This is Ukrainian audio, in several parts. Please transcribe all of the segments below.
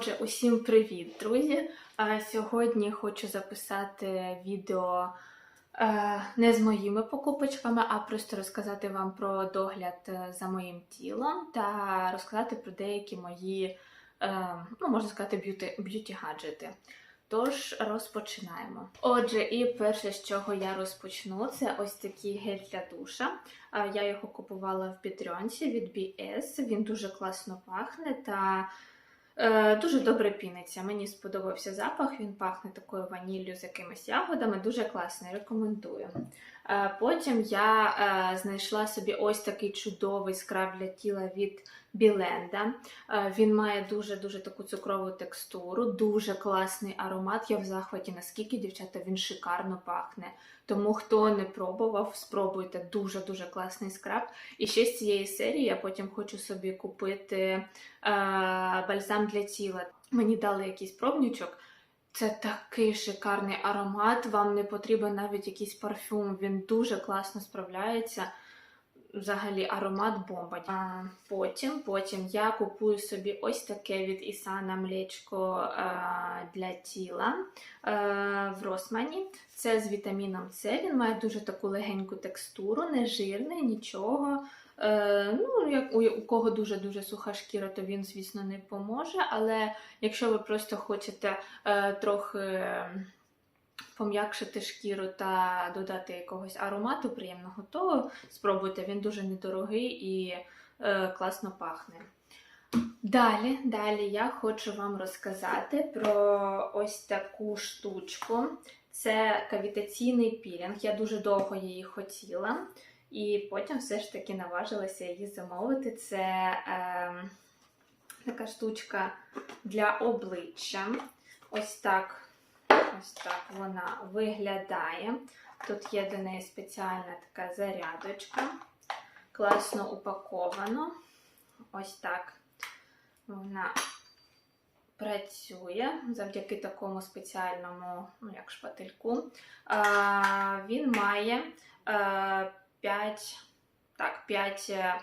Отже, усім привіт, друзі! Сьогодні хочу записати відео е, не з моїми покупочками, а просто розказати вам про догляд е, за моїм тілом та розказати про деякі мої, е, ну можна сказати, б'юті, б'юті гаджети. Тож розпочинаємо. Отже, і перше, з чого я розпочну, це ось такий гель для душа. Я його купувала в Бітрьонці від BS. Він дуже класно пахне та Дуже добре піниться. Мені сподобався запах, він пахне такою ваніллю з якимись ягодами. Дуже класний, рекомендую. Е, Потім я е, знайшла собі ось такий чудовий скраб для тіла від Біленда. Е, Він має дуже-дуже таку цукрову текстуру, дуже класний аромат. Я в захваті, наскільки дівчата він шикарно пахне. Тому хто не пробував, спробуйте дуже-дуже класний скраб. І ще з цієї серії я потім хочу собі купити бальзам для тіла. Мені дали якийсь пробничок. Це такий шикарний аромат. Вам не потрібен навіть якийсь парфюм. Він дуже класно справляється. Взагалі аромат бомба. А, потім, потім я купую собі ось таке від Ісана млечко е, для тіла е, в Росмані. Це з вітаміном С. Він має дуже таку легеньку текстуру, не жирний, нічого. Е, ну, як у, у кого дуже-дуже суха шкіра, то він, звісно, не поможе. Але якщо ви просто хочете е, трохи пом'якшити шкіру та додати якогось аромату приємного, то спробуйте, він дуже недорогий і е, класно пахне. Далі, далі я хочу вам розказати про ось таку штучку. Це кавітаційний пілінг. Я дуже довго її хотіла. І потім все ж таки наважилася її замовити. Це е, така штучка для обличчя. Ось так, ось так вона виглядає. Тут є до неї спеціальна така зарядочка. Класно упаковано. Ось так вона працює завдяки такому спеціальному, ну як шпательку. А, він має. Е, 5, так, 5 е,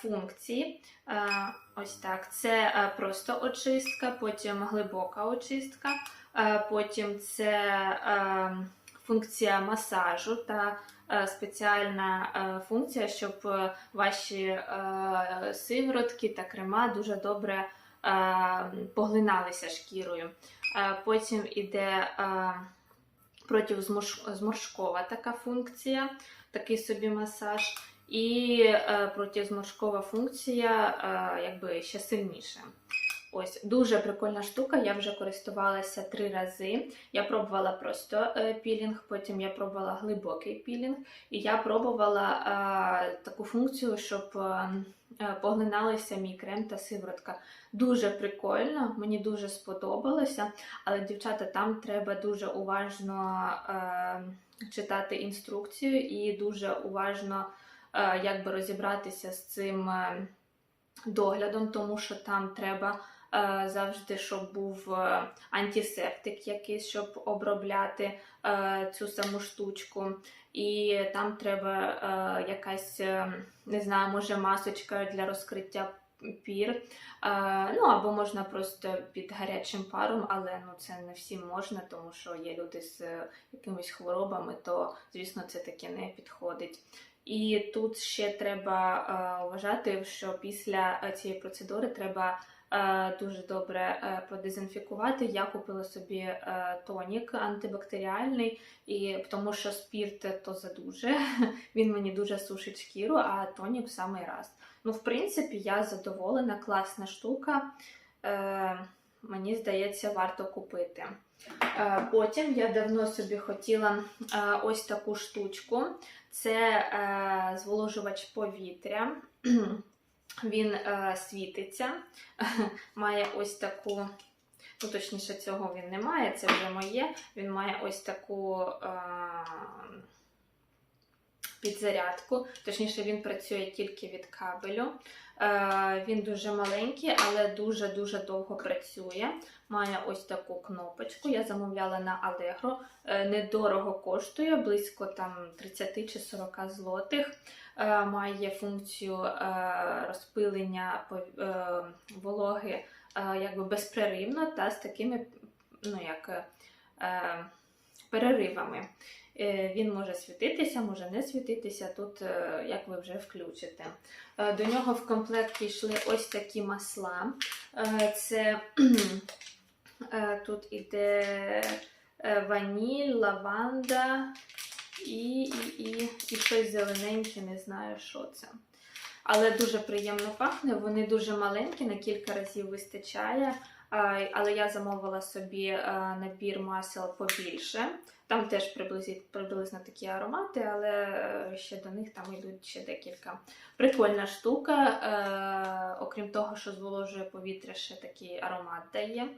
функцій. Е, ось так. Це е, просто очистка, потім глибока очистка, е, потім це е, функція масажу та е, спеціальна е, функція, щоб е, ваші е, сиворотки та крема дуже добре е, поглиналися шкірою. Е, потім іде е, протизморшкова така функція такий собі масаж, і е, протизморшкова функція е, якби ще сильніше. Ось дуже прикольна штука. Я вже користувалася три рази. Я пробувала просто е, пілінг, потім я пробувала глибокий пілінг, і я пробувала таку функцію, щоб е, е, поглиналися мій крем та сиворотка. Дуже прикольно, мені дуже сподобалося, але дівчата, там треба дуже уважно. Е, читати інструкцію і дуже уважно е, якби розібратися з цим е, доглядом, тому що там треба е, завжди, щоб був антисептик якийсь, щоб обробляти цю саму штучку. І там треба якась, не знаю, може масочка для розкриття пір. Ну або можна просто під гарячим паром, але ну це не всім можна, тому що є люди з якимись хворобами, то звісно це таке не підходить. І тут ще треба е, вважати, що після цієї процедури треба е, дуже добре е, продезінфікувати. Я купила собі е, тонік антибактеріальний, і тому що спірт то задуже, він мені дуже сушить шкіру, а тонік в самий раз. Ну, в принципі, я задоволена, класна штука. Е, Мені здається, варто купити. Е, Потім я давно собі хотіла е, ось таку штучку. Це е, зволожувач повітря. Він е, світиться, має ось таку. Ну, точніше, цього він не має, це вже моє. Він має ось таку. Е, підзарядку. Точніше, він працює тільки від кабелю. Е, Він дуже маленький, але дуже-дуже довго працює. Має ось таку кнопочку. Я замовляла на Allegro. Е, Недорого коштує, близько там 30 чи 40 злотих. Е, Має функцію е, розпилення е, вологи якби безперервно та з такими ну, як, переривами. Він може світитися, може не світитися, тут як ви вже включите. До нього в комплекті йшли ось такі масла. Це тут іде ваніль, лаванда і, і, і, і щось зелененьке, не знаю, що це. Але дуже приємно пахне. Вони дуже маленькі, на кілька разів вистачає. Але я замовила собі е, набір масел побільше. Там теж приблизно, такі аромати, але е, ще до них там йдуть ще декілька. Прикольна штука. Е, окрім того, що зволожує повітря, ще такий аромат дає.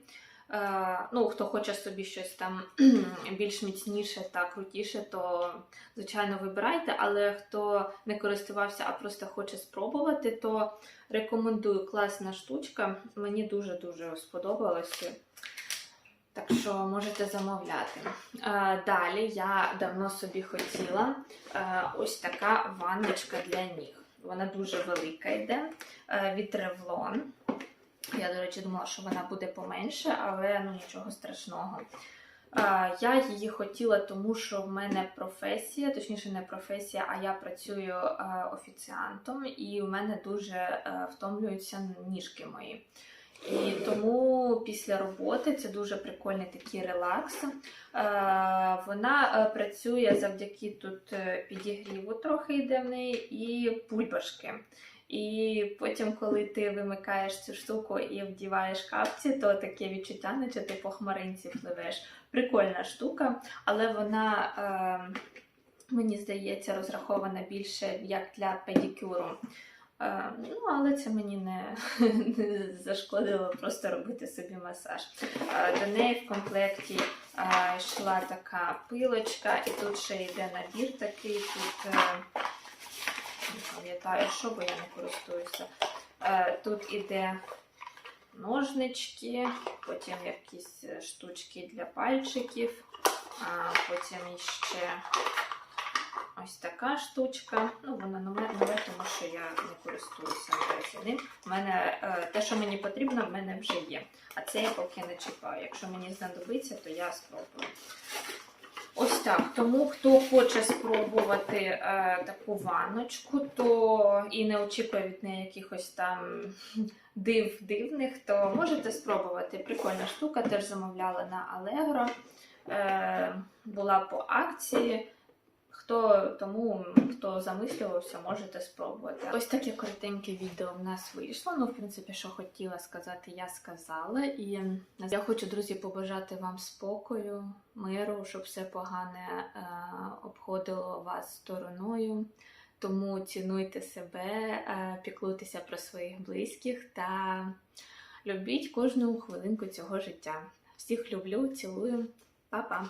Е, ну, хто хоче собі щось там більш міцніше та крутіше, то звичайно вибирайте. Але хто не користувався, а просто хоче спробувати, то рекомендую класна штучка. Мені дуже-дуже сподобалося. Так що можете замовляти. Е, Далі я давно собі хотіла е, ось така ванночка для ніг. Вона дуже велика йде від Revlon. Я, до речі, думала, що вона буде поменше, але ну нічого страшного. Я її хотіла, тому що в мене професія, точніше, не професія, а я працюю е, офіціантом, і в мене дуже е, втомлюються ніжки мої. І тому після роботи це дуже прикольний такий релакс. Е, Вона працює завдяки тут підігріву трохи йде в неї і пульбашки. І потім, коли ти вимикаєш цю штуку і вдіваєш капці, то таке відчуття, наче ти по хмаринці пливеш. Прикольна штука, але вона, е, мені здається, розрахована більше як для педикюру. Е, ну, але це мені не, не зашкодило просто робити собі масаж. Е, до неї в комплекті е, йшла така пилочка, і тут ще йде набір такий. Тут е, не пам'ятаю, що, бо я не користуюся. Е, тут іде ножнички, потім якісь е, штучки для пальчиків, потім іще ось така штучка. Ну, вона номер нове, тому що я не користуюся ним. Мене е, те, що мені потрібно, в мене вже є. А це я поки не чіпаю. Якщо мені знадобиться, то я спробую. Ось так. Тому хто хоче спробувати е, таку ванночку, то і не очікує від неї якихось там див дивних, то можете спробувати. Прикольна штука, теж замовляла на Allegro. Е, була по акції. Хто тому, хто замислювався, можете спробувати. Ось таке коротеньке відео в нас вийшло. Ну, в принципі, що хотіла сказати, я сказала. І я хочу, друзі, побажати вам спокою, миру, щоб все погане е, обходило вас стороною. Тому цінуйте себе, е, піклуйтеся про своїх близьких та любіть кожну хвилинку цього життя. Всіх люблю, цілую, па-па!